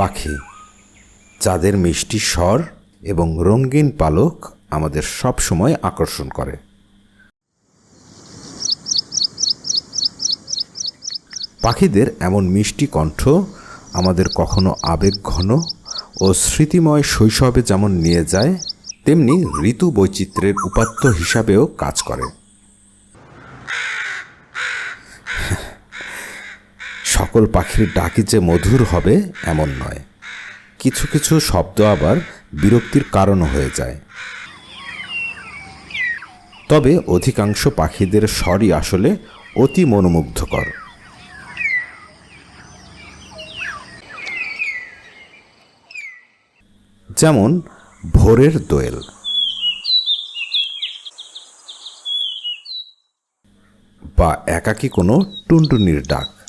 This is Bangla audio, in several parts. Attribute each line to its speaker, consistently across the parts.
Speaker 1: পাখি, যাদের মিষ্টি স্বর এবং রঙিন পালক আমাদের সব সময় আকর্ষণ করে। পাখিদের এমন মিষ্টি কণ্ঠ আমাদের কখনো আবেগ ঘন ও স্মৃতিময় শৈশবে যেমন নিয়ে যায়, তেমনি ঋতু বৈচিত্র্যের উপাত্ত হিসাবেও কাজ করে। সকল পাখির ডাকি যে মধুর হবে, এমন নয়। কিছু কিছু শব্দ আবার বিরক্তির কারণও হয়ে যায়। তবে অধিকাংশ পাখিদের স্বরই আসলে অতি মনোমুগ্ধকর। যেমন ভোরের দোয়েল। বা একাকী কোনো টুনটুনির ডাক।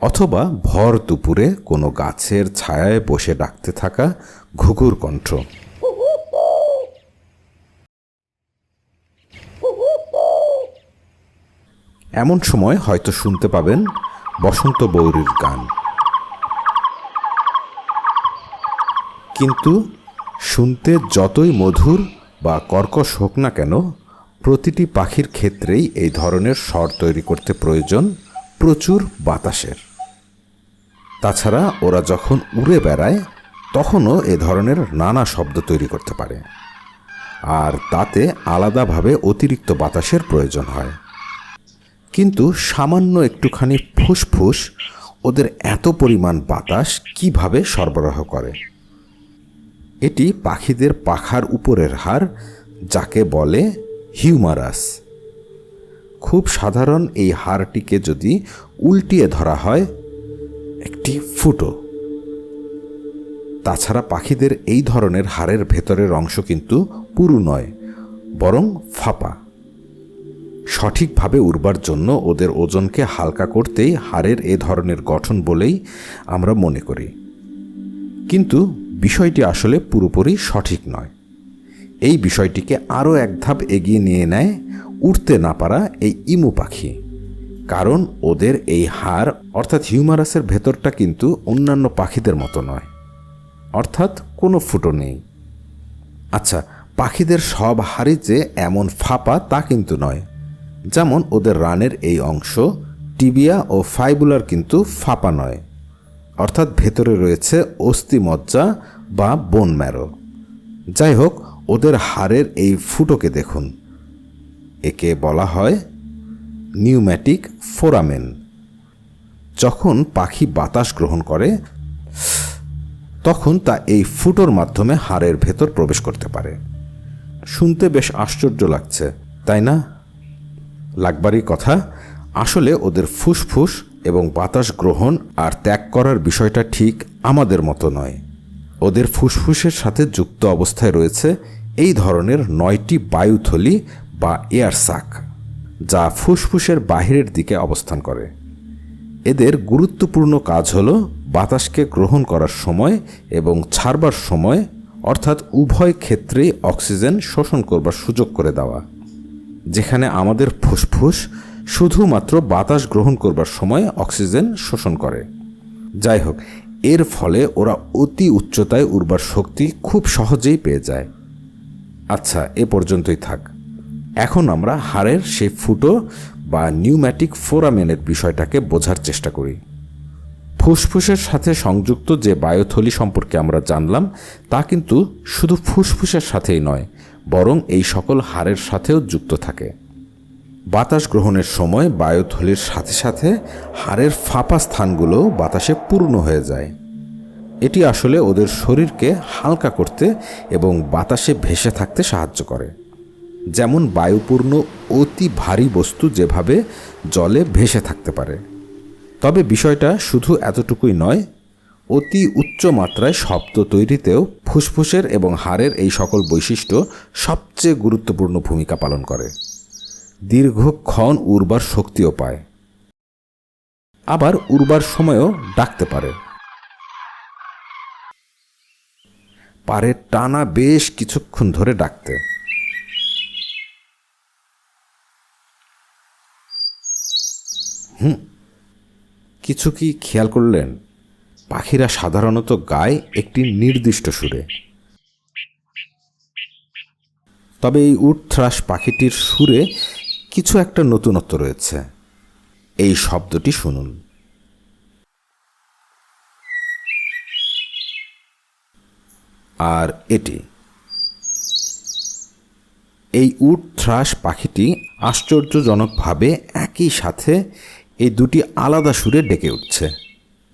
Speaker 1: অথবা ভর দুপুরে কোনো গাছের ছায়ায় বসে ডাকতে থাকা ঘুঘুর কণ্ঠ। এমন সময় হয়তো শুনতে পাবেন বসন্ত বৌরির গান। কিন্তু শুনতে যতই মধুর বা কর্কশ হোক না কেন, প্রতিটি পাখির ক্ষেত্রেই এই ধরনের স্বর তৈরি করতে প্রয়োজন প্রচুর বাতাসের। তাছাড়া ওরা যখন উড়ে বেড়ায়, তখনও এ ধরনের নানা শব্দ তৈরি করতে পারে। আর তাতে আলাদাভাবে অতিরিক্ত বাতাসের প্রয়োজন হয়। কিন্তু সামান্য একটুখানি ফুসফুস ওদের এত পরিমাণ বাতাস কীভাবে সরবরাহ করে? এটি পাখিদের পাখার উপরের হার যাকে বলে হিউমারাস। খুব সাধারণ এই হারটিকে যদি উল্টিয়ে ধরা হয় একটি ফুটো। তাছাড়া পাখিদের এই ধরনের হাড়ের ভেতরের অংশ কিন্তু পুরু নয়, বরং ফাঁপা। সঠিকভাবে উড়বার জন্য ওদের ওজনকে হালকা করতেই হাড়ের এ ধরনের গঠন বলেই আমরা মনে করি। কিন্তু বিষয়টি আসলে পুরোপুরি সঠিক নয়। এই বিষয়টিকে আরও এক ধাপ এগিয়ে নিয়ে নেয় উঠতে না পারা এই ইমু পাখি। কারণ ওদের এই হাড়, অর্থাৎ হিউমারাসের ভেতরটা কিন্তু অন্যান্য পাখিদের মতো নয়। অর্থাৎ কোনো ফুটো নেই। আচ্ছা পাখিদের সব হাড়ি যে এমন ফাঁপা তা কিন্তু নয়। যেমন ওদের রানের এই অংশ, টিবিয়া ও ফাইবুলার কিন্তু ফাঁপা নয়। অর্থাৎ ভেতরে রয়েছে অস্থিমজ্জা বা বোন ম্যারো। যাই হোক, ওদের হাড়ের এই ফুটোকে দেখুন। একে বলা হয় নিউম্যাটিক ফোরামেন যখন পাখি বাতাস গ্রহণ করে, তখন তা এই ফুটোর মাধ্যমে হাড়ের ভেতর প্রবেশ করতে পারে। শুনতে বেশ আশ্চর্য লাগছে, তাই না? লাগবারই কথা, আসলে ওদের ফুসফুস এবং বাতাস গ্রহণ আর ত্যাগ করার বিষয়টা ঠিক আমাদের মতো নয়। ওদের ফুসফুসের সাথে যুক্ত অবস্থায় রয়েছে এই ধরনের নয়টি বায়ুথলি বা এয়ার সাক যা ফুসফুসের বাহিরের দিকে অবস্থান করে। এদের গুরুত্বপূর্ণ কাজ হল বাতাসকে গ্রহণ করার সময় এবং ছাড়বার সময়, অর্থাৎ উভয় ক্ষেত্রেই অক্সিজেন শোষণ করবার সুযোগ করে দেওয়া। যেখানে আমাদের ফুসফুস শুধুমাত্র বাতাস গ্রহণ করবার সময় অক্সিজেন শোষণ করে। যাই হোক, এর ফলে ওরা অতি উচ্চতায় উর্বার শক্তি খুব সহজেই পেয়ে যায়। আচ্ছা এ পর্যন্তই থাক। এখন আমরা হাড়ের সেই ফুটো বা নিউম্যাটিক ফোরামেনের বিষয়টাকে বোঝার চেষ্টা করি। ফুসফুসের সাথে সংযুক্ত যে বায়ুথলি সম্পর্কে আমরা জানলাম, তা কিন্তু শুধু ফুসফুসের সাথেই নয়, বরং এই সকল হাড়ের সাথেও যুক্ত থাকে। বাতাস গ্রহণের সময় বায়ুথলির সাথে সাথে হাড়ের ফাঁপা স্থানগুলো বাতাসে পূর্ণ হয়ে যায়। এটি আসলে ওদের শরীরকে হালকা করতে এবং বাতাসে ভেসে থাকতে সাহায্য করে। যেমন বায়ুপূর্ণ অতি ভারী বস্তু যেভাবে জলে ভেসে থাকতে পারে। তবে বিষয়টা শুধু এতটুকুই নয়, অতি উচ্চ মাত্রায় শব্দ তৈরিতেও ফুসফুসের এবং হাড়ের এই সকল বৈশিষ্ট্য সবচেয়ে গুরুত্বপূর্ণ ভূমিকা পালন করে। দীর্ঘক্ষণ উর্বার শক্তিও পায়। আবার উর্বার সময়ও ডাকতে পারে। পারে টানা বেশ কিছুক্ষণ ধরে ডাকতে। হুম। কিছু কি খেয়াল করলেন? পাখিরা সাধারণত গায় একটি নির্দিষ্ট সুরে। তবে এই উড থ্রাশ পাখিটির সুরে কিছু একটা নতুনত্ব রয়েছে। এই শব্দটি শুনুন। আর এটি। এই উড থ্রাশ পাখিটি আশ্চর্যজনকভাবে একই সাথে এই দুটি আলাদা সুরে ডেকে উঠছে।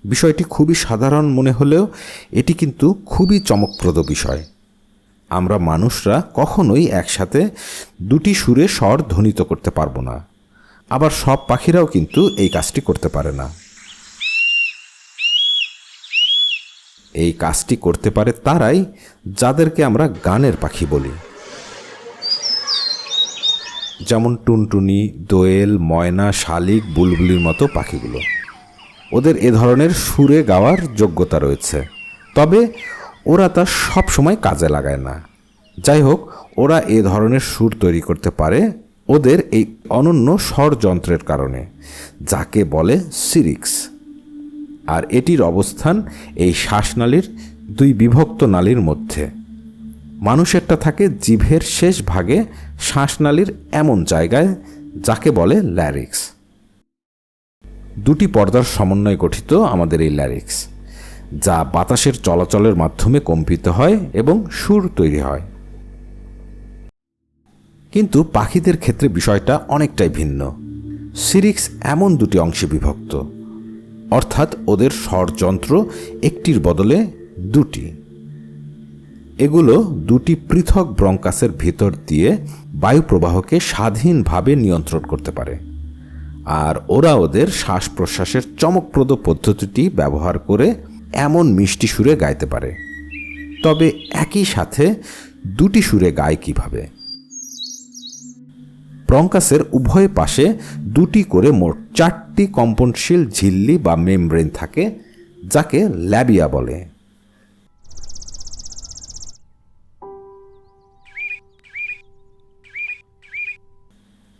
Speaker 1: বিষয়টি খুবই সাধারণ মনে হলেও এটি কিন্তু খুবই চমকপ্রদ বিষয়। আমরা মানুষরা কখনোই একসাথে দুটি সুরে স্বর ধ্বনিত করতে পারব না। আবার সব পাখিরাও কিন্তু এই কাজটি করতে পারে না। এই কাজটি করতে পারে তারাই যাদেরকে আমরা গানের পাখি বলি। যেমন টুনটুনি, দোয়েল, ময়না, শালিক, বুলবুলির মতো পাখিগুলো। ওদের এ ধরনের সুরে গাওয়ার যোগ্যতা রয়েছে। তবে ওরা তা সব সময় কাজে লাগায় না। যাই হোক, ওরা এ ধরনের সুর তৈরি করতে পারে ওদের এই অনন্য স্বরযন্ত্রের কারণে, যাকে বলে সিরিক্স। আর এটির অবস্থান এই শ্বাসনালীর দুই বিভক্ত নালীর মধ্যে। মানুষেরটা থাকে জিভের শেষ ভাগে শ্বাসনালীর এমন জায়গায়, যাকে বলে ল্যারিক্স দুটি পর্দার সমন্বয়ে গঠিত আমাদের এই ল্যারিক্স যা বাতাসের চলাচলের মাধ্যমে কম্পিত হয় এবং সুর তৈরি হয়। কিন্তু পাখিদের ক্ষেত্রে বিষয়টা অনেকটাই ভিন্ন। সিরিক্স এমন দুটি অংশে বিভক্ত, অর্থাৎ ওদের স্বরযন্ত্র একটির বদলে দুটি। এগুলো দুটি পৃথক ব্রঙ্কাসের ভিতর দিয়ে বায়ু প্রবাহকে স্বাধীনভাবে নিয়ন্ত্রণ করতে পারে। আর ওরা ওদের শ্বাস প্রশ্বাসের চমকপ্রদ পদ্ধতিটি ব্যবহার করে এমন মিষ্টি সুরে গাইতে পারে। তবে একই সাথে দুটি সুরে গায় কীভাবে? ব্রঙ্কাসের উভয় পাশে দুটি করে মোট চারটি কম্পনশীল ঝিল্লি বা মেমব্রেন থাকে, যাকে ল্যাবিয়া বলে।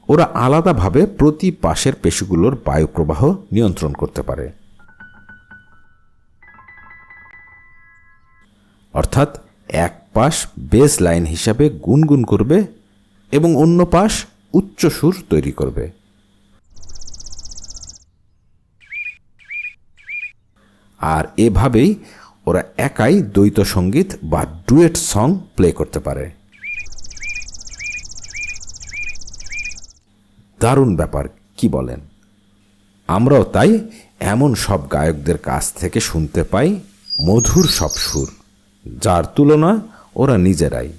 Speaker 1: ওরা আলাদাভাবে প্রতি পাশের পেশিগুলোর বায়ুপ্রবাহ নিয়ন্ত্রণ করতে পারে। অর্থাৎ এক পাশ বেস লাইন হিসাবে গুনগুন করবে এবং অন্য পাশ উচ্চ সুর তৈরি করবে। আর এভাবেই ওরা একাই দ্বৈত সংগীত বা ডুয়েট সং প্লে করতে পারে। দারুণ ব্যাপার, কি বলেন? আমরাও তাই এমন সব গায়কদের কাছ থেকে শুনতে পাই, মধুর সব সুর, যার তুলনা ওরা নিজেরাই।